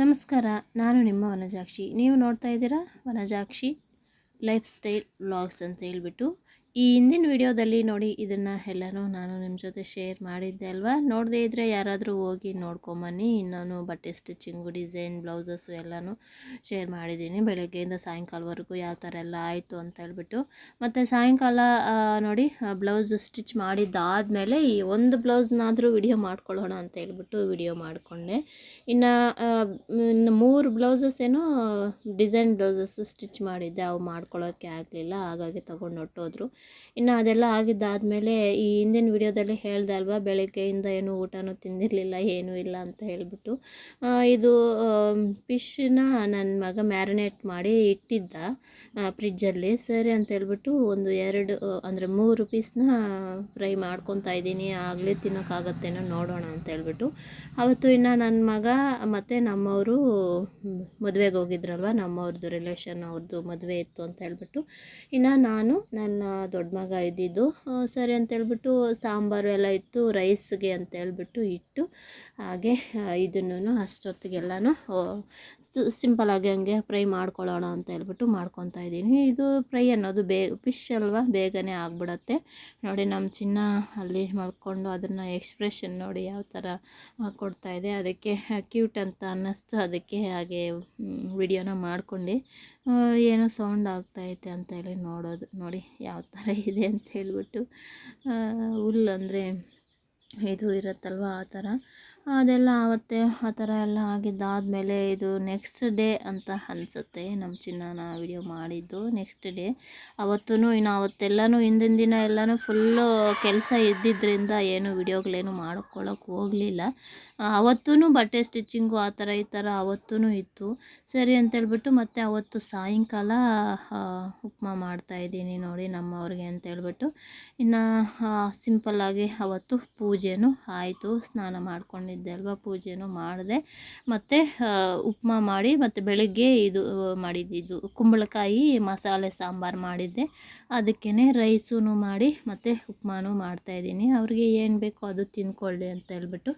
ನಮಸ್ಕಾರ ನಾನು ನಿಮ್ಮ ವನಜಾಕ್ಷಿ. ನೀವು ನೋಡ್ತಾ ಇದ್ದೀರಾ ವನಜಾಕ್ಷಿ ಲೈಫ್ ಸ್ಟೈಲ್ ವ್ಲಾಗ್ಸ್ ಅಂತ ಹೇಳ್ಬಿಟ್ಟು ಈ ಹಿಂದಿನ ವಿಡಿಯೋದಲ್ಲಿ ನೋಡಿ ಇದನ್ನು ಎಲ್ಲನೂ ನಾನು ನಿಮ್ಮ ಜೊತೆ ಶೇರ್ ಮಾಡಿದ್ದೆ ಅಲ್ವಾ? ನೋಡದೇ ಇದ್ದರೆ ಯಾರಾದರೂ ಹೋಗಿ ನೋಡ್ಕೊಂಬನ್ನಿ. ಇನ್ನೂ ಬಟ್ಟೆ ಸ್ಟಿಚಿಂಗು, ಡಿಸೈನ್ ಬ್ಲೌಸಸ್ಸು ಎಲ್ಲನೂ ಶೇರ್ ಮಾಡಿದ್ದೀನಿ. ಬೆಳಗ್ಗೆಯಿಂದ ಸಾಯಂಕಾಲವರೆಗೂ ಯಾವ ಥರ ಎಲ್ಲ ಆಯಿತು ಅಂತ ಹೇಳ್ಬಿಟ್ಟು. ಮತ್ತು ಸಾಯಂಕಾಲ ನೋಡಿ ಬ್ಲೌಸ್ ಸ್ಟಿಚ್ ಮಾಡಿದ್ದಾದಮೇಲೆ ಈ ಒಂದು ಬ್ಲೌಸ್ನಾದರೂ ವಿಡಿಯೋ ಮಾಡ್ಕೊಳ್ಳೋಣ ಅಂತ ಹೇಳ್ಬಿಟ್ಟು ವಿಡಿಯೋ ಮಾಡಿಕೊಂಡೆ. ಇನ್ನು ಇನ್ನು ಮೂರು ಬ್ಲೌಸಸ್ ಏನೋ ಡಿಸೈನ್ ಬ್ಲೌಸಸ್ ಸ್ಟಿಚ್ ಮಾಡಿದ್ದೆ. ಅವು ಮಾಡ್ಕೊಳ್ಳೋಕ್ಕೆ ಆಗಲಿಲ್ಲ. ಹಾಗಾಗಿ ತೊಗೊಂಡು ಹೊಟ್ಟೋದ್ರು ಇನ್ನು ಅದೆಲ್ಲ ಆಗಿದ್ದಾದಮೇಲೆ ಈ ಹಿಂದಿನ ವಿಡಿಯೋದಲ್ಲಿ ಹೇಳಿದೆ ಅಲ್ವಾ ಬೆಳಗ್ಗೆಯಿಂದ ಏನು ಊಟನೂ ತಿಂದಿರಲಿಲ್ಲ, ಏನೂ ಇಲ್ಲ ಅಂತ ಹೇಳಿಬಿಟ್ಟು. ಇದು ಫಿಶ್ನ ನನ್ನ ಮಗ ಮ್ಯಾರಿನೇಟ್ ಮಾಡಿ ಇಟ್ಟಿದ್ದ ಫ್ರಿಜ್ಜಲ್ಲಿ. ಸರಿ ಅಂತ ಹೇಳ್ಬಿಟ್ಟು ಒಂದು ಎರಡು ಅಂದರೆ ಮೂರು ಪೀಸ್ನ ಫ್ರೈ ಮಾಡ್ಕೊತಾ ಇದ್ದೀನಿ. ಆಗಲೇ ತಿನ್ನೋಕ್ಕಾಗತ್ತೇನೋ ನೋಡೋಣ ಅಂತ ಹೇಳ್ಬಿಟ್ಟು. ಅವತ್ತು ಇನ್ನು ನನ್ನ ಮಗ ಮತ್ತು ನಮ್ಮವರು ಮದುವೆಗೆ ಹೋಗಿದ್ರಲ್ವ ನಮ್ಮವ್ರದ್ದು ರಿಲೇಷನ್ ಅವ್ರದ್ದು ಮದುವೆ ಇತ್ತು ಅಂತ ಹೇಳ್ಬಿಟ್ಟು. ಇನ್ನು ನಾನು ನನ್ನ ದೊಡ್ಡ ಮಗ ಇದ್ದಿದ್ದು ಸರಿ ಅಂತ ಹೇಳ್ಬಿಟ್ಟು ಸಾಂಬಾರು ಎಲ್ಲ ಇತ್ತು, ರೈಸ್ಗೆ ಅಂತ ಹೇಳ್ಬಿಟ್ಟು ಇಟ್ಟು, ಹಾಗೆ ಇದನ್ನು ಅಷ್ಟೊತ್ತಿಗೆಲ್ಲನೂ ಸಿಂಪಲಾಗಿ ಹಂಗೆ ಫ್ರೈ ಮಾಡ್ಕೊಳ್ಳೋಣ ಅಂತ ಹೇಳ್ಬಿಟ್ಟು ಮಾಡ್ಕೊತಾ ಇದ್ದೀನಿ. ಇದು ಫ್ರೈ ಅನ್ನೋದು ಬೇ, ಫಿಶ್ ಅಲ್ವಾ, ಬೇಗನೆ ಆಗ್ಬಿಡತ್ತೆ. ನೋಡಿ ನಮ್ಮ ಚಿನ್ನ ಅಲ್ಲಿ ಮಲ್ಕೊಂಡು ಅದನ್ನು ಎಕ್ಸ್ಪ್ರೆಷನ್ ನೋಡಿ ಯಾವ ಥರ ಕೊಡ್ತಾಯಿದೆ ಅದಕ್ಕೆ ಕ್ಯೂಟ್ ಅಂತ ಅನ್ನಿಸ್ತು. ಅದಕ್ಕೆ ಹಾಗೆ ವಿಡಿಯೋನ ಮಾಡ್ಕೊಂಡು. ಏನೋ ಸೌಂಡ್ ಆಗ್ತೈತೆ ಅಂತ ಹೇಳಿ ನೋಡೋದು. ನೋಡಿ ಯಾವ ಥರ ಇದೆ ಅಂತ ಹೇಳ್ಬಿಟ್ಟು ಹುಲ್ ಅಂದರೆ ಇದು ಇರುತ್ತಲ್ವ ಆ ಥರ. ಅದೆಲ್ಲ ಆವತ್ತೆ ಆ ಥರ ಎಲ್ಲ ಆಗಿದ್ದಾದಮೇಲೆ ಇದು ನೆಕ್ಸ್ಟ್ ಡೇ ಅಂತ ಅನಿಸುತ್ತೆ ನಮ್ಮ ಚಿನ್ನನ ವಿಡಿಯೋ ಮಾಡಿದ್ದು. ನೆಕ್ಸ್ಟ್ ಡೇ ಅವತ್ತೂ ಇನ್ನು ಅವತ್ತೆಲ್ಲನೂ, ಹಿಂದಿನ ದಿನ ಎಲ್ಲನೂ ಫುಲ್ಲು ಕೆಲಸ ಇದ್ದಿದ್ದರಿಂದ ಏನು ವಿಡಿಯೋಗಳೇನು ಮಾಡ್ಕೊಳ್ಳೋಕೆ ಹೋಗಲಿಲ್ಲ. ಅವತ್ತೂ ಬಟ್ಟೆ ಸ್ಟಿಚಿಂಗು ಆ ಥರ ಈ ಥರ ಅವತ್ತೂ ಇತ್ತು. ಸರಿ ಅಂತೇಳ್ಬಿಟ್ಟು ಮತ್ತೆ ಅವತ್ತು ಸಾಯಂಕಾಲ ಉಪ್ಮಾ ಮಾಡ್ತಾಯಿದ್ದೀನಿ ನೋಡಿ ನಮ್ಮವ್ರಿಗೆ ಅಂತೇಳ್ಬಿಟ್ಟು. ಇನ್ನು ಸಿಂಪಲ್ಲಾಗಿ ಅವತ್ತು ಪೂಜೆನೂ ಆಯಿತು. ಸ್ನಾನ ಮಾಡ್ಕೊಂಡಿದ್ದೆ ಅಲ್ವಾ ಪೂಜೆನೂ ಮಾಡಿದೆ. ಮತ್ತು ಉಪ್ಮಾ ಮಾಡಿ ಮತ್ತು ಬೆಳಗ್ಗೆ ಇದು ಮಾಡಿದ್ದಿದ್ದು ಕುಂಬಳಕಾಯಿ, ಮಸಾಲೆ ಸಾಂಬಾರು ಮಾಡಿದ್ದೆ. ಅದಕ್ಕೇ ರೈಸೂ ಮಾಡಿ ಮತ್ತು ಉಪ್ಮಾನೂ ಮಾಡ್ತಾಯಿದ್ದೀನಿ ಅವ್ರಿಗೆ ಏನು ಬೇಕೋ ಅದು ತಿನ್ಕೊಳ್ಳಿ ಅಂತ ಹೇಳ್ಬಿಟ್ಟು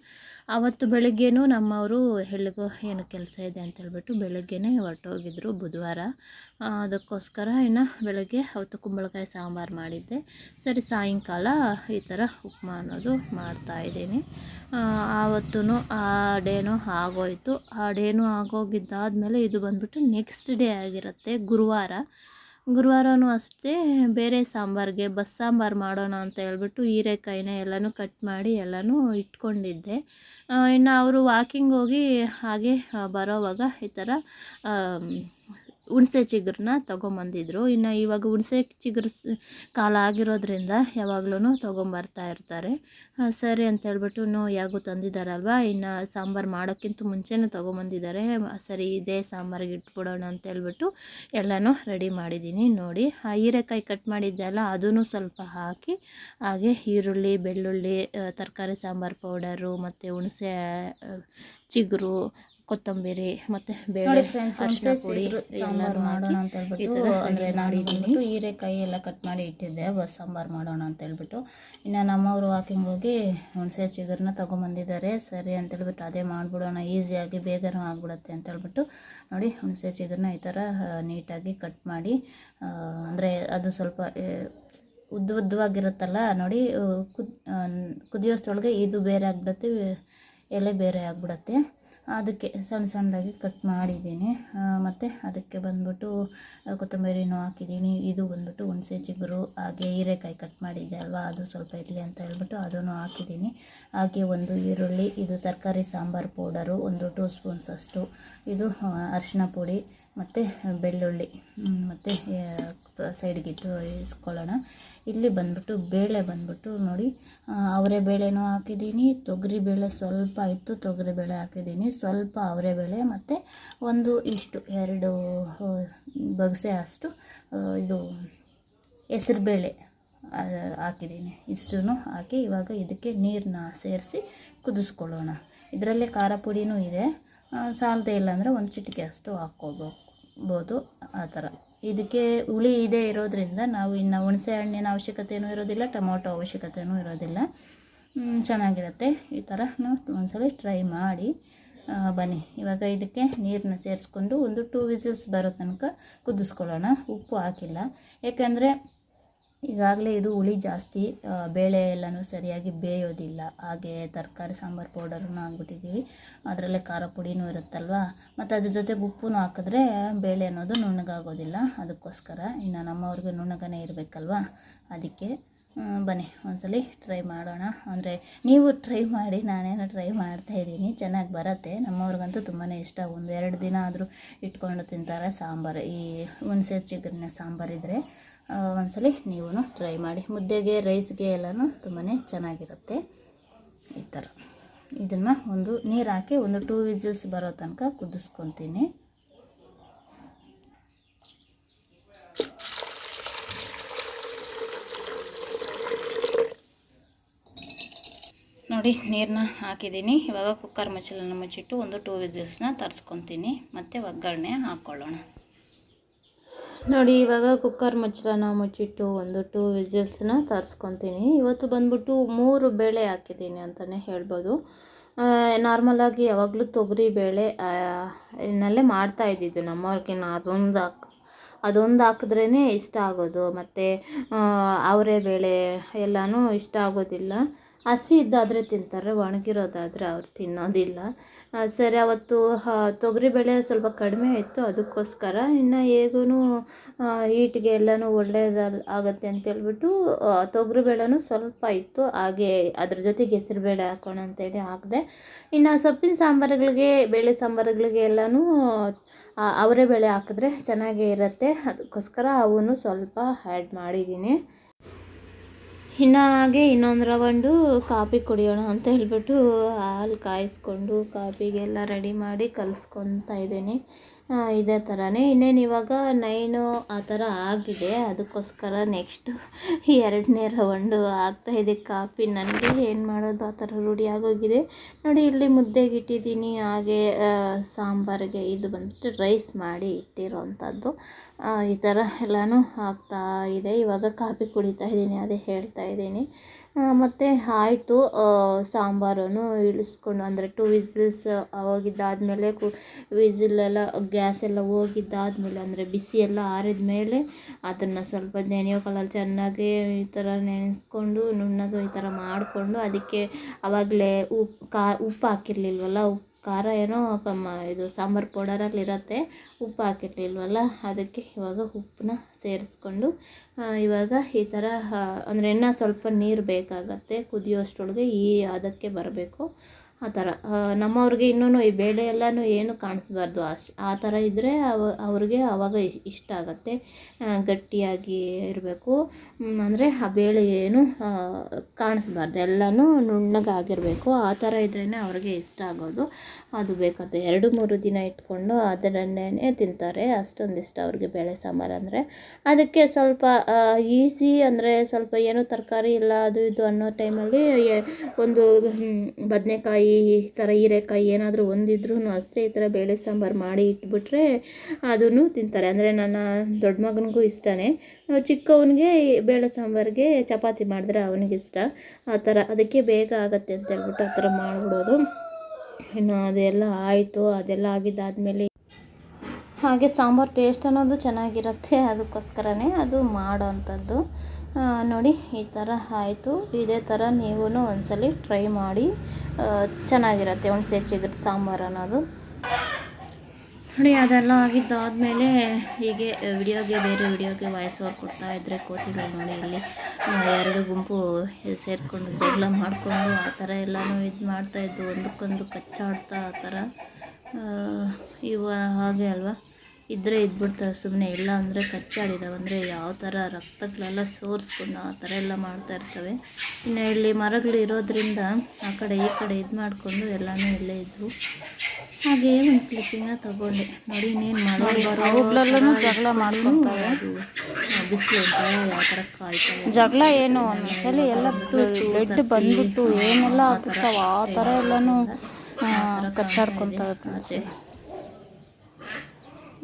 ಆವತ್ತು ಬೆಳಗ್ಗೆನೂ ನಮ್ಮವರು ಎಲ್ಲಿಗೋ ಏನು ಕೆಲಸ ಇದೆ ಅಂತ ಹೇಳ್ಬಿಟ್ಟು ಬೆಳಗ್ಗೆನೇ ಹೊರಟೋಗಿದ್ರು ಬುಧವಾರ. ಅದಕ್ಕೋಸ್ಕರ ಇನ್ನು ಬೆಳಗ್ಗೆ ಅವತ್ತು ಕುಂಬಳಕಾಯಿ ಸಾಂಬಾರು ಮಾಡಿದ್ದೆ. ಸರಿ, ಸಾಯಂಕಾಲ ಈ ಥರ ಉಪ್ಮಾ ಅನ್ನೋದು ಮಾಡ್ತಾಯಿದ್ದೀನಿ ಆವತ್ತೂ ಆ ಡೇನೂ ಆಗೋಯ್ತು. ಆ ಡೇನೂ ಆಗೋಗಿದ್ದಾದಮೇಲೆ ಇದು ಬಂದ್ಬಿಟ್ಟು ನೆಕ್ಸ್ಟ್ ಡೇ ಆಗಿರುತ್ತೆ, ಗುರುವಾರ. ಗುರುವಾರನೂ ಅಷ್ಟೇ ಬೇರೆ ಸಾಂಬಾರಿಗೆ, ಬಸ್ ಸಾಂಬಾರು ಮಾಡೋಣ ಅಂತ ಹೇಳ್ಬಿಟ್ಟು ಹೀರೆಕಾಯಿನ ಎಲ್ಲನೂ ಕಟ್ ಮಾಡಿ ಎಲ್ಲನೂ ಇಟ್ಕೊಂಡಿದ್ದೆ. ಇನ್ನು ಅವರು ವಾಕಿಂಗ್ ಹೋಗಿ ಹಾಗೆ ಬರೋವಾಗ ಈ ಥರ ಹುಣಸೆ ಚಿಗುರನ್ನ ತೊಗೊಂಬಂದಿದ್ರು. ಇನ್ನು ಇವಾಗ ಹುಣಸೆ ಚಿಗುರು ಕಾಲ ಆಗಿರೋದ್ರಿಂದ ಯಾವಾಗ್ಲೂ ತೊಗೊಂಬರ್ತಾ ಇರ್ತಾರೆ. ಸರಿ ಅಂತ ಹೇಳ್ಬಿಟ್ಟು ಯಾಗೂ ತಂದಿದ್ದಾರಲ್ವ? ಇನ್ನು ಸಾಂಬಾರು ಮಾಡೋಕ್ಕಿಂತ ಮುಂಚೆನೇ ತೊಗೊಂಬಂದಿದ್ದಾರೆ. ಸರಿ, ಇದೇ ಸಾಂಬಾರಿಗೆ ಇಟ್ಬಿಡೋಣ ಅಂತ ಹೇಳ್ಬಿಟ್ಟು ಎಲ್ಲನೂ ರೆಡಿ ಮಾಡಿದ್ದೀನಿ ನೋಡಿ. ಆ ಹೀರೆಕಾಯಿ ಕಟ್ ಮಾಡಿದ್ದೆ ಅಲ್ಲ ಅದೂ ಸ್ವಲ್ಪ ಹಾಕಿ, ಹಾಗೆ ಈರುಳ್ಳಿ, ಬೆಳ್ಳುಳ್ಳಿ ತರಕಾರಿ ಸಾಂಬಾರು ಪೌಡರು, ಮತ್ತು ಹುಣಸೆ ಚಿಗುರು ಕೊತ್ತಂಬರಿ ಮತ್ತು ಬೇಳೆ ಅರಿಶಿನ ಪುಡಿ ಮಾಡೋಣ ಅಂತ ಹೇಳ್ಬಿಟ್ಟು ಅಂದರೆ ನಾನು ಹೀರೆಕಾಯಿ ಎಲ್ಲ ಕಟ್ ಮಾಡಿ ಇಟ್ಟಿದ್ದೆ ಬಸ್ ಸಾಂಬಾರು ಮಾಡೋಣ ಅಂತ ಹೇಳ್ಬಿಟ್ಟು. ಇನ್ನು ನಮ್ಮವರು ವಾಕಿಂಗ್ ಹೋಗಿ ಹುಣಸೆ ಚಿಗುರನ್ನ ತೊಗೊಂಬಂದಿದ್ದಾರೆ. ಸರಿ ಅಂತ ಹೇಳ್ಬಿಟ್ಟು ಅದೇ ಮಾಡಿಬಿಡೋಣ ಈಸಿಯಾಗಿ ಬೇಗನೂ ಆಗ್ಬಿಡತ್ತೆ ಅಂತ ಹೇಳ್ಬಿಟ್ಟು ನೋಡಿ ಹುಣಸೆ ಚಿಗುರನ್ನ ಈ ಥರ ನೀಟಾಗಿ ಕಟ್ ಮಾಡಿ ಅಂದರೆ ಅದು ಸ್ವಲ್ಪ ಉದ್ದ ಉದ್ದವಾಗಿರುತ್ತಲ್ಲ ನೋಡಿ ಕುದ್ ಕುದಿಯೋಸ್ತೊಳಗೆ ಇದು ಬೇರೆ ಆಗಿಬಿಡುತ್ತೆ ಎಲೆ ಬೇರೆ ಆಗ್ಬಿಡುತ್ತೆ. ಅದಕ್ಕೆ ಸಣ್ಣ ಸಣ್ಣದಾಗಿ ಕಟ್ ಮಾಡಿದ್ದೀನಿ. ಮತ್ತು ಅದಕ್ಕೆ ಬಂದುಬಿಟ್ಟು ಕೊತ್ತಂಬರಿನೂ ಹಾಕಿದ್ದೀನಿ. ಇದು ಬಂದ್ಬಿಟ್ಟು ಹುಣಸೆ ಚಿಗುರು ಹಾಗೆ ಹೀರೆಕಾಯಿ ಕಟ್ ಮಾಡಿದ್ದೆ ಅಲ್ವಾ? ಅದು ಸ್ವಲ್ಪ ಇರಲಿ ಅಂತ ಹೇಳ್ಬಿಟ್ಟು ಅದನ್ನು ಹಾಕಿದ್ದೀನಿ. ಹಾಗೆ ಒಂದು ಈರುಳ್ಳಿ, ಇದು ತರಕಾರಿ ಸಾಂಬಾರು ಪೌಡರು, ಒಂದು ಟೂ ಸ್ಪೂನ್ಸ್ ಅಷ್ಟು. ಇದು ಅರಿಶಿನ ಪುಡಿ, ಮತ್ತು ಬೆಳ್ಳುಳ್ಳಿ. ಮತ್ತು ಸೈಡ್ಗಿಟ್ಟು ಇಸ್ಕೊಳ್ಳೋಣ. ಇಲ್ಲಿ ಬಂದ್ಬಿಟ್ಟು ಬೇಳೆ ಬಂದ್ಬಿಟ್ಟು ನೋಡಿ ಅವರೆ ಬೇಳೆನೂ ಹಾಕಿದ್ದೀನಿ, ತೊಗರಿ ಬೇಳೆ ಸ್ವಲ್ಪ ಇತ್ತು, ತೊಗರಿ ಬೇಳೆ ಹಾಕಿದ್ದೀನಿ, ಸ್ವಲ್ಪ ಅವರೆ ಬೇಳೆ ಮತ್ತು ಒಂದು ಇಷ್ಟು, ಎರಡು ಬಗ್ಸೆ ಅಷ್ಟು ಇದು ಹೆಸರುಬೇಳೆ ಹಾಕಿದ್ದೀನಿ. ಇಷ್ಟು ಹಾಕಿ ಇವಾಗ ಇದಕ್ಕೆ ನೀರನ್ನ ಸೇರಿಸಿ ಕುದಿಸ್ಕೊಳ್ಳೋಣ. ಇದರಲ್ಲೇ ಖಾರ ಪುಡಿನೂ ಇದೆ. ಸಾಲದೇ ಇಲ್ಲ ಅಂದರೆ ಒಂದು ಚಿಟಿಕೆ ಅಷ್ಟು ಹಾಕ್ಕೋಬೋದು ಆ ಥರ. ಇದಕ್ಕೆ ಹುಳಿ ಇದೆ ಇರೋದ್ರಿಂದ ನಾವು ಇನ್ನು ಹುಣಸೆ ಹಣ್ಣಿನ ಅವಶ್ಯಕತೆಯೂ ಇರೋದಿಲ್ಲ, ಟೊಮೊಟೊ ಅವಶ್ಯಕತೆಯೂ ಇರೋದಿಲ್ಲ. ಚೆನ್ನಾಗಿರುತ್ತೆ. ಈ ಥರ ನಾವು ಒಂದ್ಸಲ ಟ್ರೈ ಮಾಡಿ ಬನ್ನಿ. ಇವಾಗ ಇದಕ್ಕೆ ನೀರನ್ನ ಸೇರಿಸ್ಕೊಂಡು ಒಂದು ಟೂ ವಿಸಿಲ್ಸ್ ಬರೋ ತನಕ ಕುದಿಸ್ಕೊಳ್ಳೋಣ. ಉಪ್ಪು ಹಾಕಿಲ್ಲ. ಯಾಕಂದರೆ ಈಗಾಗಲೇ ಇದು ಹುಳಿ ಜಾಸ್ತಿ ಬೇಳೆ ಎಲ್ಲನೂ ಸರಿಯಾಗಿ ಬೇಯೋದಿಲ್ಲ. ಹಾಗೆ ತರಕಾರಿ, ಸಾಂಬಾರು ಪೌಡರನ್ನು ಹಾಕ್ಬಿಟ್ಟಿದ್ದೀವಿ. ಅದರಲ್ಲೇ ಖಾರ ಪುಡಿನೂ ಇರುತ್ತಲ್ವ? ಮತ್ತು ಅದ್ರ ಜೊತೆ ಉಪ್ಪು ಹಾಕಿದ್ರೆ ಬೇಳೆ ಅನ್ನೋದು ನುಣ್ಣಗಾಗೋದಿಲ್ಲ ಅದಕ್ಕೋಸ್ಕರ ಇನ್ನು ನಮ್ಮವ್ರಿಗೆ ನುಣ್ಣಗನೇ ಇರಬೇಕಲ್ವ? ಅದಕ್ಕೆ ಬನ್ನಿ, ಒಂದ್ಸಲಿ ಟ್ರೈ ಮಾಡೋಣ. ಅಂದರೆ ನೀವು ಟ್ರೈ ಮಾಡಿ, ನಾನೇನು ಟ್ರೈ ಮಾಡ್ತಾ ಇದ್ದೀನಿ. ಚೆನ್ನಾಗಿ ಬರುತ್ತೆ. ನಮ್ಮವ್ರಿಗಂತೂ ತುಂಬಾ ಇಷ್ಟ. ಒಂದು ಎರಡು ದಿನ ಆದರೂ ಇಟ್ಕೊಂಡು ತಿಂತಾರೆ ಸಾಂಬಾರು. ಈ ಹುಣಸೆ ಚಿಗುರಿನ ಸಾಂಬಾರಿದ್ರೆ ಒಂದ್ಸಲಿ ನೀವು ಟ್ರೈ ಮಾಡಿ. ಮುದ್ದೆಗೆ ರೈಸ್ಗೆ ಎಲ್ಲನೂ ತುಂಬಾ ಚೆನ್ನಾಗಿರುತ್ತೆ ಈ ಥರ ಇದನ್ನು ಒಂದು ನೀರು ಹಾಕಿ ಒಂದು ಟೂ ವಿಸಿಲ್ಸ್ ಬರೋ ತನಕ ಕುದಿಸ್ಕೊತೀನಿ. ನೋಡಿ ನೀರನ್ನ ಹಾಕಿದ್ದೀನಿ. ಇವಾಗ ಕುಕ್ಕರ್ ಮಚ್ಚಲನ್ನು ಮುಚ್ಚಿಟ್ಟು ಒಂದು ಟೂ ವಿಸಿಲ್ಸ್ನ ತರಿಸ್ಕೊತೀನಿ. ಮತ್ತು ಒಗ್ಗರಣೆ ಹಾಕ್ಕೊಳ್ಳೋಣ ನೋಡಿ, ಇವಾಗ ಕುಕ್ಕರ್ ಮುಚ್ಚಳನ ಮುಚ್ಚಿಟ್ಟು ಒಂದು ಟೂ ವಿಸಿಲ್ಸ್ನ ತರಿಸ್ಕೊತೀನಿ. ಇವತ್ತು ಬಂದ್ಬಿಟ್ಟು ಮೂರು ಬೇಳೆ ಹಾಕಿದ್ದೀನಿ ಅಂತಲೇ ಹೇಳ್ಬೋದು. ನಾರ್ಮಲಾಗಿ ಯಾವಾಗಲೂ ತೊಗರಿ ಬೇಳೆ ಇನ್ನಲ್ಲೇ ಮಾಡ್ತಾ ಇದ್ದಿದ್ದು ನಮ್ಮವ್ರಿಗೆ. ಅದೊಂದು ಹಾಕ್, ಅದೊಂದು ಹಾಕಿದ್ರೇ ಇಷ್ಟ ಆಗೋದು. ಮತ್ತು ಅವರೇ ಬೇಳೆ ಎಲ್ಲನೂ ಇಷ್ಟ ಆಗೋದಿಲ್ಲ. ಹಸಿ ಇದ್ದಾದರೆ ತಿಂತಾರೆ, ಒಣಗಿರೋದಾದರೆ ಅವ್ರು ತಿನ್ನೋದಿಲ್ಲ. ಸರಿ, ಅವತ್ತು ತೊಗರಿಬೇಳೆ ಸ್ವಲ್ಪ ಕಡಿಮೆ ಇತ್ತು, ಅದಕ್ಕೋಸ್ಕರ ಇನ್ನು ಹೇಗೂ ಹೀಟಿಗೆ ಎಲ್ಲನೂ ಒಳ್ಳೆಯದಲ್ಲ ಆಗುತ್ತೆ ಅಂತೇಳ್ಬಿಟ್ಟು ತೊಗರಿಬೇಳೆನೂ ಸ್ವಲ್ಪ ಇತ್ತು, ಹಾಗೆ ಅದ್ರ ಜೊತೆಗೆ ಹೆಸರುಬೇಳೆ ಹಾಕೋಣ ಅಂತೇಳಿ ಹಾಕಿದೆ. ಇನ್ನು ಸೊಪ್ಪಿನ ಸಾಂಬಾರುಗಳಿಗೆ, ಬೇಳೆ ಸಾಂಬಾರುಗಳಿಗೆ ಎಲ್ಲನೂ ಅವರೇ ಬೇಳೆ ಹಾಕಿದ್ರೆ ಚೆನ್ನಾಗೇ ಇರುತ್ತೆ, ಅದಕ್ಕೋಸ್ಕರ ಅವನು ಸ್ವಲ್ಪ ಆ್ಯಡ್ ಮಾಡಿದ್ದೀನಿ. ಇನ್ನು ಹಾಗೆ ಇನ್ನೊಂದು ರವಂಡು ಕಾಫಿ ಕುಡಿಯೋಣ ಅಂತ ಹೇಳ್ಬಿಟ್ಟು ಹಾಲು ಕಾಯಿಸ್ಕೊಂಡು ಕಾಪಿಗೆಲ್ಲ ರೆಡಿ ಮಾಡಿ ಕಲಿಸ್ಕೊತಾ ಇದ್ದೀನಿ. ಇದೇ ಥರನೇ ಇನ್ನೇನು ಇವಾಗ ನೈನು ಆ ಥರ ಆಗಿದೆ. ಅದಕ್ಕೋಸ್ಕರ ನೆಕ್ಸ್ಟು ಎರಡನೇ ರೌಂಡು ಆಗ್ತಾಯಿದೆ ಕಾಫಿ. ನನಗೆ ಏನು ಮಾಡೋದು ಆ ಥರ ರೂಢಿ ಆಗೋಗಿದೆ. ನೋಡಿ, ಇಲ್ಲಿ ಮುದ್ದೆಗೆ ಇಟ್ಟಿದ್ದೀನಿ. ಹಾಗೆ ಸಾಂಬಾರಿಗೆ ಇದು ಬಂದುಬಿಟ್ಟು ರೈಸ್ ಮಾಡಿ ಇಟ್ಟಿರೋ ಅಂಥದ್ದು ಈ ಥರ ಎಲ್ಲನೂ ಆಗ್ತಾ ಇದೆ. ಇವಾಗ ಕಾಫಿ ಕುಡಿತಾ ಇದ್ದೀನಿ, ಅದೇ ಹೇಳ್ತಾ ಇದ್ದೀನಿ. ಮತ್ತು ಆಯಿತು ಸಾಂಬಾರನ್ನು ಇಳಿಸ್ಕೊಂಡು, ಅಂದರೆ ಟು ವಿಸಿಲ್ಸ್ ಹೋಗಿದ್ದಾದಮೇಲೆ ಕು ಗ್ಯಾಸ್ ಎಲ್ಲ ಹೋಗಿದ್ದಾದಮೇಲೆ, ಅಂದರೆ ಬಿಸಿ ಎಲ್ಲ ಆರಿದ ಮೇಲೆ ಅದನ್ನು ಸ್ವಲ್ಪ ನೆನೆಯೋ ಕಾಲಲ್ಲಿ ಚೆನ್ನಾಗಿ ಈ ಥರ ನೆನೆಸ್ಕೊಂಡು, ನುಣ್ಣಗೆ ಈ ಥರ ಮಾಡಿಕೊಂಡು, ಅದಕ್ಕೆ ಆವಾಗಲೇ ಉಪ್ಪು ಕಾ, ಉಪ್ಪು ಹಾಕಿರ್ಲಿಲ್ವಲ್ಲ, ಉಪ್ಪು ಖಾರ ಏನೋ ಕಮ್ಮ ಇದು ಸಾಂಬಾರು ಪೌಡರಲ್ಲಿ ಇರುತ್ತೆ, ಉಪ್ಪು ಹಾಕಿರ್ಲಿಲ್ವಲ್ಲ? ಅದಕ್ಕೆ ಇವಾಗ ಉಪ್ಪನ್ನ ಸೇರಿಸ್ಕೊಂಡು ಇವಾಗ ಈ ಥರ ಅಂದರೆ ಇನ್ನೂ ಸ್ವಲ್ಪ ನೀರು ಬೇಕಾಗತ್ತೆ, ಕುದಿಯೋಷ್ಟರೊಳಗೆ ಈ ಅದಕ್ಕೆ ಬರಬೇಕು. ಆ ಥರ. ನಮ್ಮವ್ರಿಗೆ ಇನ್ನೂ ಈ ಬೇಳೆ ಎಲ್ಲನೂ ಏನು ಕಾಣಿಸ್ಬಾರ್ದು. ಅಷ್ಟು ಆ ಥರ ಇದ್ದರೆ ಅವ, ಅವ್ರಿಗೆ ಆವಾಗ ಇಷ್ಟ ಆಗುತ್ತೆ. ಗಟ್ಟಿಯಾಗಿ ಇರಬೇಕು. ಅಂದರೆ ಆ ಬೇಳೆ ಏನು ಕಾಣಿಸ್ಬಾರ್ದು. ಎಲ್ಲನೂ ನುಣ್ಣಗಾಗಿರಬೇಕು. ಆ ಥರ ಇದ್ರೇ ಅವ್ರಿಗೆ ಇಷ್ಟ ಆಗೋದು. ಅದು ಬೇಕಾದ ಎರಡು ಮೂರು ದಿನ ಇಟ್ಕೊಂಡು ಅದರನ್ನೇ ತಿಂತಾರೆ. ಅಷ್ಟೊಂದು ಇಷ್ಟ ಅವ್ರಿಗೆ ಬೇಳೆ ಸಾಂಬಾರು ಅಂದರೆ. ಅದಕ್ಕೆ ಸ್ವಲ್ಪ ಈಸಿ ಅಂದರೆ ಸ್ವಲ್ಪ ಏನೂ ತರಕಾರಿ ಇಲ್ಲ, ಅದು ಇದು ಅನ್ನೋ ಟೈಮಲ್ಲಿ ಒಂದು ಬದನೆಕಾಯಿ, ಈ ಥರ ಹೀರೆಕಾಯಿ ಏನಾದರೂ ಒಂದಿದ್ರೂ ಅಷ್ಟೇ ಈ ಥರ ಬೇಳೆ ಸಾಂಬಾರು ಮಾಡಿ ಇಟ್ಬಿಟ್ರೆ ಅದನ್ನು ತಿಂತಾರೆ. ಅಂದರೆ ನನ್ನ ದೊಡ್ಡ ಮಗನಿಗೂ ಇಷ್ಟನೇ. ಚಿಕ್ಕವನಿಗೆ ಬೇಳೆ ಸಾಂಬಾರಿಗೆ ಚಪಾತಿ ಮಾಡಿದ್ರೆ ಅವನಿಗಿಷ್ಟ ಆ ಥರ ಅದಕ್ಕೆ ಬೇಗ ಆಗುತ್ತೆ ಅಂತ ಹೇಳ್ಬಿಟ್ಟು ಆ ಥರ ಮಾಡಿಬಿಡೋದು. ಇನ್ನು ಅದೆಲ್ಲ ಆಯಿತು, ಅದೆಲ್ಲ ಆಗಿದ್ದಾದಮೇಲೆ ಹಾಗೆ ಸಾಂಬಾರು ಟೇಸ್ಟ್ ಅನ್ನೋದು ಚೆನ್ನಾಗಿರುತ್ತೆ ಅದಕ್ಕೋಸ್ಕರನೇ ಅದು ಮಾಡೋ ಅಂಥದ್ದು ನೋಡಿ, ಈ ಥರ ಆಯಿತು. ಇದೇ ಥರ ನೀವು ಒಂದ್ಸಲಿ ಟ್ರೈ ಮಾಡಿ ಚೆನ್ನಾಗಿರುತ್ತೆ ಒಂದು ಚಿಗುರು ಸಾಂಬಾರು ಅನ್ನೋದು. ನೋಡಿ, ಅದೆಲ್ಲ ಆಗಿದ್ದಾದಮೇಲೆ ಹೀಗೆ ವಿಡಿಯೋಗೆ ಬೇರೆ ವಿಡಿಯೋಗೆ ವಾಯ್ಸ್ ಓವರ್ ಕೊಡ್ತಾ ಇದ್ದರೆ ಕೋತಿಗಳು ನೋಡಿ ಇಲ್ಲಿ ಎರಡು ಗುಂಪು ಸೇರಿಕೊಂಡು ಜಗಳ ಮಾಡಿಕೊಂಡು ಆ ಥರ ಎಲ್ಲನೂ ಇದು ಮಾಡ್ತಾಯಿದ್ದು ಒಂದಕ್ಕೊಂದು ಕಚ್ಚಾಡ್ತಾ ಆ ಥರ ಇವ ಹಾಗೆ ಅಲ್ವಾ? ಇದ್ದರೆ ಇದ್ಬಿಡ್ತವೆ ಸುಮ್ಮನೆ ಇಲ್ಲ ಅಂದರೆ ಕಚ್ಚಾಡಿದಾವೆ ಅಂದರೆ ಯಾವ ಥರ ರಕ್ತಗಳೆಲ್ಲ ಸೋರಿಸ್ಕೊಂಡು ಆ ಥರ ಎಲ್ಲ ಮಾಡ್ತಾ ಇರ್ತವೆ. ಇನ್ನು ಇಲ್ಲಿ ಮರಗಳು ಇರೋದ್ರಿಂದ ಆ ಕಡೆ ಈ ಕಡೆ ಇದು ಮಾಡಿಕೊಂಡು ಎಲ್ಲನೂ ಇಲ್ಲೇ ಇದ್ವು ಹಾಗೆ ಒಂದು ಕ್ಲಿಪ್ಪಿಂಗ ತಗೊಂಡೆ. ನೋಡಿ ಇನ್ನೇನು ಮಳೆ ಬರೋ ಅವುಗಳೆಲ್ಲನೂ ಜಗಳ ಮಾಡ್ಕೊತವೆ. ಬಿಸಿಲು ಯಾವ ಥರ ಕಾಯ್ತವೆ ಜಗಳ ಏನು ಒಂದ್ಸಲಿ ಎಲ್ಲ ಬ್ಲಡ್ ಬಂದ್ಬಿಟ್ಟು ಏನೆಲ್ಲ ಆಗ್ತಾವೆ ಆ ಥರ ಎಲ್ಲನೂ ಕಚ್ಚಾಡ್ಕೊತವೆ ಫ್ರೆಂಡ್ಸ್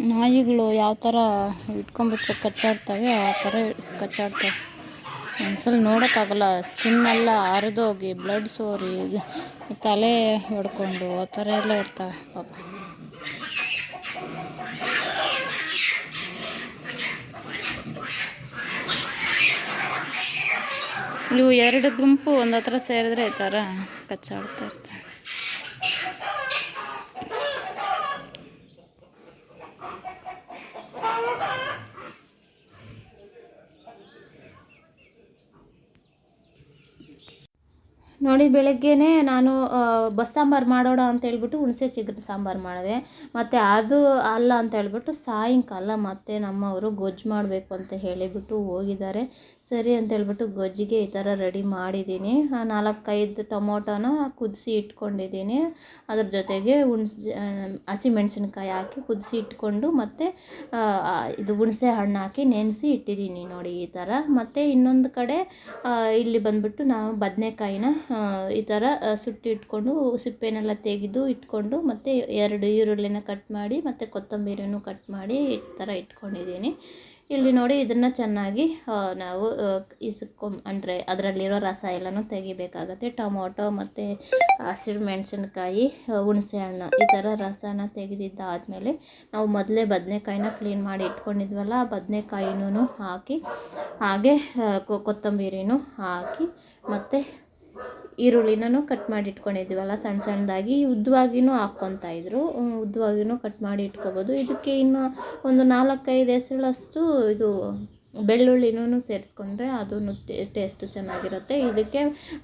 ನಾಯಿಗಳು ಯಾವ ಥರ ಇಟ್ಕೊಂಬಿಟ್ಟು ಕಚ್ಚಾಡ್ತವೆ, ಆ ಥರ ಕಚ್ಚಾಡ್ತವೆ. ಒಂದ್ಸಲ ನೋಡೋಕ್ಕಾಗಲ್ಲ ಸ್ಕಿನ್ ಎಲ್ಲ ಹರಿದೋಗಿ ಬ್ಲಡ್ ಸೋರಿ, ತಲೆ ಹೊಡ್ಕೊಂಡು, ಆ ಥರ ಎಲ್ಲ ಇರ್ತವೆ ಪಾಪ. ಇವು ಎರಡು ಗುಂಪು ಒಂದು ಹತ್ರ ಸೇರಿದ್ರೆ ಈ ಥರ ಕಚ್ಚಾಡ್ತಾ ಇರ್ತವೆ ನೋಡಿ, ಬೆಳಗ್ಗೆನೇ ನಾನು ಬಸ್ಸಾಂಬಾರು ಬಸ್ ಸಾಂಬಾರು ಮಾಡೋಣ ಅಂತ ಹೇಳ್ಬಿಟ್ಟು ಹುಣಸೆ ಚಿಗುರು ಸಾಂಬಾರು ಮಾಡಿದೆ. ಮತ್ತು ಅದು ಅಲ್ಲ ಅಂತ ಹೇಳ್ಬಿಟ್ಟು ಸಾಯಂಕಾಲ ಮತ್ತೆ ನಮ್ಮವರು ಗೊಜ್ಜು ಮಾಡಬೇಕು ಅಂತ ಹೇಳಿಬಿಟ್ಟು ಹೋಗಿದ್ದಾರೆ. ಸರಿ ಅಂತ ಹೇಳ್ಬಿಟ್ಟು ಗೊಜ್ಜಿಗೆ ಈ ಥರ ರೆಡಿ ಮಾಡಿದ್ದೀನಿ. ನಾಲ್ಕೈದು ಟೊಮೊಟೊನ ಕುದಿಸಿ ಇಟ್ಕೊಂಡಿದ್ದೀನಿ. ಅದ್ರ ಜೊತೆಗೆ ಹುಣ್ಸೆ ಹಸಿಮೆಣ್ಸಿನ್ಕಾಯಿ ಹಾಕಿ ಕುದಿಸಿ ಇಟ್ಕೊಂಡು ಮತ್ತು ಇದು ಹುಣಸೆ ಹಣ್ಣು ಹಾಕಿ ನೆನೆಸಿ ಇಟ್ಟಿದ್ದೀನಿ ನೋಡಿ ಈ ಥರ. ಮತ್ತು ಇನ್ನೊಂದು ಕಡೆ ಇಲ್ಲಿ ಬಂದುಬಿಟ್ಟು ನಾವು ಬದನೆಕಾಯಿನ ಈ ಥರ ಸುಟ್ಟಿಟ್ಕೊಂಡು ಸಿಪ್ಪೆನೆಲ್ಲ ತೆಗೆದು ಇಟ್ಕೊಂಡು ಮತ್ತು ಎರಡು ಈರುಳ್ಳಿನ ಕಟ್ ಮಾಡಿ ಮತ್ತು ಕೊತ್ತಂಬರಿನೂ ಕಟ್ ಮಾಡಿ ಈ ಥರ ಇಟ್ಕೊಂಡಿದ್ದೀನಿ. ಇಲ್ಲಿ ನೋಡಿ ಇದನ್ನು ಚೆನ್ನಾಗಿ ನಾವು ಇಸ್ಕೊಂ, ಅಂದರೆ ಅದರಲ್ಲಿರೋ ರಸ ಎಲ್ಲನೂ ತೆಗಿಬೇಕಾಗತ್ತೆ. ಟೊಮೊಟೊ ಮತ್ತು ಹಸಿರು ಮೆಣಸಿನ್ಕಾಯಿ ಹುಣಸೆ ಹಣ್ಣು ಈ ಥರ ರಸನ ತೆಗೆದಿದ್ದಾದಮೇಲೆ ನಾವು ಮೊದಲೇ ಬದನೆಕಾಯಿನ ಕ್ಲೀನ್ ಮಾಡಿ ಇಟ್ಕೊಂಡಿದ್ವಲ್ಲ, ಆ ಬದನೆಕಾಯಿನೂ ಹಾಕಿ, ಹಾಗೆ ಕೊತ್ತಂಬರಿನೂ ಹಾಕಿ ಮತ್ತು ಈರುಳ್ಳಿನೂ ಕಟ್ ಮಾಡಿ ಇಟ್ಕೊಂಡಿದ್ದೀವಲ್ಲ ಸಣ್ಣ ಸಣ್ಣದಾಗಿ ಉದ್ದವಾಗಿಯೂ ಹಾಕ್ಕೊತಾ ಇದ್ದರು ಉದ್ದವಾಗಿಯೂ ಕಟ್ ಮಾಡಿ ಇಟ್ಕೊಬೋದು. ಇದಕ್ಕೆ ಇನ್ನು ಒಂದು ನಾಲ್ಕೈದು ಎಸಳಷ್ಟು ಇದು ಬೆಳ್ಳುಳ್ಳಿನೂ ಸೇರಿಸ್ಕೊಂಡ್ರೆ ಅದೂ ಟೇಸ್ಟು ಚೆನ್ನಾಗಿರುತ್ತೆ. ಇದಕ್ಕೆ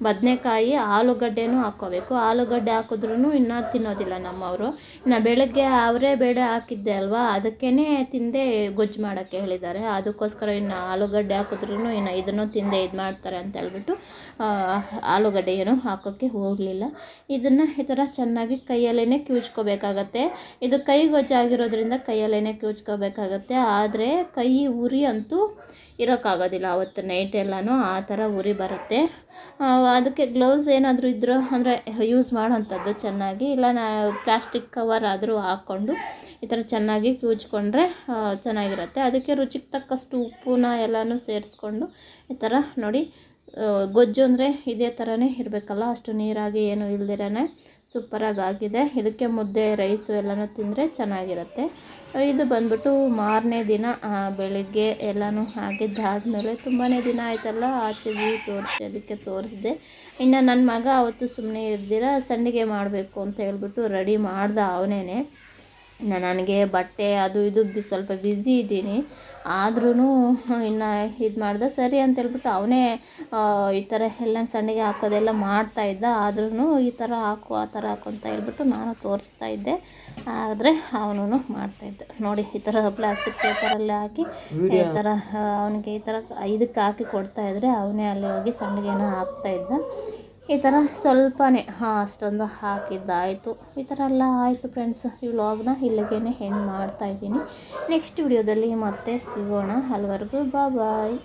ಬದನೆಕಾಯಿ, ಆಲೂಗಡ್ಡೆನೂ ಹಾಕ್ಕೋಬೇಕು. ಆಲೂಗಡ್ಡೆ ಹಾಕಿದ್ರೂ ಇನ್ನೂ ತಿನ್ನೋದಿಲ್ಲ ನಮ್ಮವರು. ಇನ್ನು ಬೆಳಗ್ಗೆ ಅವರೇ ಬೇಳೆ ಹಾಕಿದ್ದೆ ಅಲ್ವಾ? ಅದಕ್ಕೇ ತಿಂದೆ ಗೊಜ್ಜು ಮಾಡೋಕ್ಕೆ ಹೇಳಿದ್ದಾರೆ. ಅದಕ್ಕೋಸ್ಕರ ಇನ್ನು ಆಲೂಗಡ್ಡೆ ಹಾಕಿದ್ರೂ ಇನ್ನು ಇದನ್ನು ತಿಂದೆ ಇದು ಮಾಡ್ತಾರೆ ಅಂತ ಹೇಳ್ಬಿಟ್ಟು ಆಲೂಗಡ್ಡೆ ಏನು ಹಾಕೋಕ್ಕೆ ಹೋಗಲಿಲ್ಲ. ಇದನ್ನು ಈ ಥರ ಚೆನ್ನಾಗಿ ಕೈಯಲ್ಲೇ ಕಿವುಚ್ಕೋಬೇಕಾಗತ್ತೆ ಇದು ಕೈ ಗೊಜ್ಜಾಗಿರೋದ್ರಿಂದ ಕೈಯಲ್ಲೇ ಕಿವುಚ್ಕೋಬೇಕಾಗತ್ತೆ ಆದರೆ ಕೈ ಉರಿ ಅಂತೂ ಇರೋಕ್ಕಾಗೋದಿಲ್ಲ ಅವತ್ತು ನೈಟ್ ಎಲ್ಲನೂ ಆ ಥರ ಉರಿ ಬರುತ್ತೆ. ಅದಕ್ಕೆ ಗ್ಲೌಸ್ ಏನಾದರೂ ಇದ್ದರೂ ಅಂದರೆ ಯೂಸ್ ಮಾಡೋವಂಥದ್ದು ಚೆನ್ನಾಗಿ, ಇಲ್ಲ ನಾ ಪ್ಲಾಸ್ಟಿಕ್ ಕವರ್ ಆದರೂ ಹಾಕ್ಕೊಂಡು ಈ ಥರ ಚೆನ್ನಾಗಿ ಕಿವುಚ್ಕೊಂಡ್ರೆ ಚೆನ್ನಾಗಿರುತ್ತೆ. ಅದಕ್ಕೆ ರುಚಿಗೆ ತಕ್ಕಷ್ಟು ಉಪ್ಪುನ ಎಲ್ಲನೂ ಸೇರಿಸ್ಕೊಂಡು ಈ ಥರ ನೋಡಿ ಗೊಜ್ಜು ಅಂದರೆ ಇದೇ ಥರನೇ ಇರಬೇಕಲ್ಲ, ಅಷ್ಟು ನೀರಾಗಿ ಏನು ಇಲ್ದಿರೇ ಸೂಪರಾಗಿ ಆಗಿದೆ. ಇದಕ್ಕೆ ಮುದ್ದೆ, ರೈಸು ಎಲ್ಲನೂ ತಿಂದರೆ ಚೆನ್ನಾಗಿರುತ್ತೆ. ಇದು ಬಂದ್ಬಿಟ್ಟು ಮಾರನೇ ದಿನ ಬೆಳಿಗ್ಗೆ ಎಲ್ಲನೂ ಆಗಿದ್ದಾದಮೇಲೆ ತುಂಬಾ ದಿನ ಆಯ್ತಲ್ಲ, ಆಚೆ ವ್ಯೂ ತೋರಿಸಿ ಅದಕ್ಕೆ ತೋರಿಸಿದೆ ಇನ್ನು ನನ್ನ ಮಗ ಅವತ್ತು ಸುಮ್ಮನೆ ಇರ್ದಿರ, ಸಂಡಿಗೆ ಮಾಡಬೇಕು ಅಂತ ಹೇಳ್ಬಿಟ್ಟು ರೆಡಿ ಮಾಡ್ದ ಅವನೇನೆ. ನನಗೆ ಬಟ್ಟೆ ಅದು ಇದು ಬಿ ಸ್ವಲ್ಪ ಬ್ಯುಸಿ ಇದ್ದೀನಿ. ಆದ್ರೂ ಇನ್ನು ಇದು ಮಾಡ್ದೆ ಸರಿ ಅಂತ ಹೇಳ್ಬಿಟ್ಟು ಅವನೇ ಈ ಥರ ಎಲ್ಲ ಸಣ್ಣಗೆ ಹಾಕೋದೆಲ್ಲ ಮಾಡ್ತಾ ಇದ್ದ. ಆದ್ರೂ ಈ ಥರ ಹಾಕು ಆ ಥರ ಹಾಕು ಅಂತ ಹೇಳ್ಬಿಟ್ಟು ನಾನು ತೋರಿಸ್ತಾ ಇದ್ದೆ. ಆದರೆ ಅವನು ಮಾಡ್ತಾಯಿದ್ದ ನೋಡಿ ಈ ಥರ ಪ್ಲಾಸ್ಟಿಕ್ ಪೇಪರಲ್ಲಿ ಹಾಕಿ ಈ ಥರ ಅವನಿಗೆ ಈ ಥರ ಇದಕ್ಕೆ ಹಾಕಿ ಕೊಡ್ತಾ ಇದ್ರೆ ಅವನೇ ಅಲ್ಲಿ ಹೋಗಿ ಸಣ್ಣಗೇನೋ ಹಾಕ್ತಾ ಇದ್ದ. ಈ ಥರ ಸ್ವಲ್ಪನೇ, ಹಾಂ, ಅಷ್ಟೊಂದು ಹಾಕಿದ್ದಾಯಿತು. ಈ ಥರ ಎಲ್ಲ ಆಯಿತು ಫ್ರೆಂಡ್ಸ್ ಈ ವ್ಲಾಗ್ನ ಇಲ್ಲಿಗೆ ಹೆಣ್ಣು ಮಾಡ್ತಾಯಿದ್ದೀನಿ ನೆಕ್ಸ್ಟ್ ವಿಡಿಯೋದಲ್ಲಿ ಮತ್ತೆ ಸಿಗೋಣ. ಅಲ್ಲಿವರೆಗೂ ಬಾ ಬಾಯ್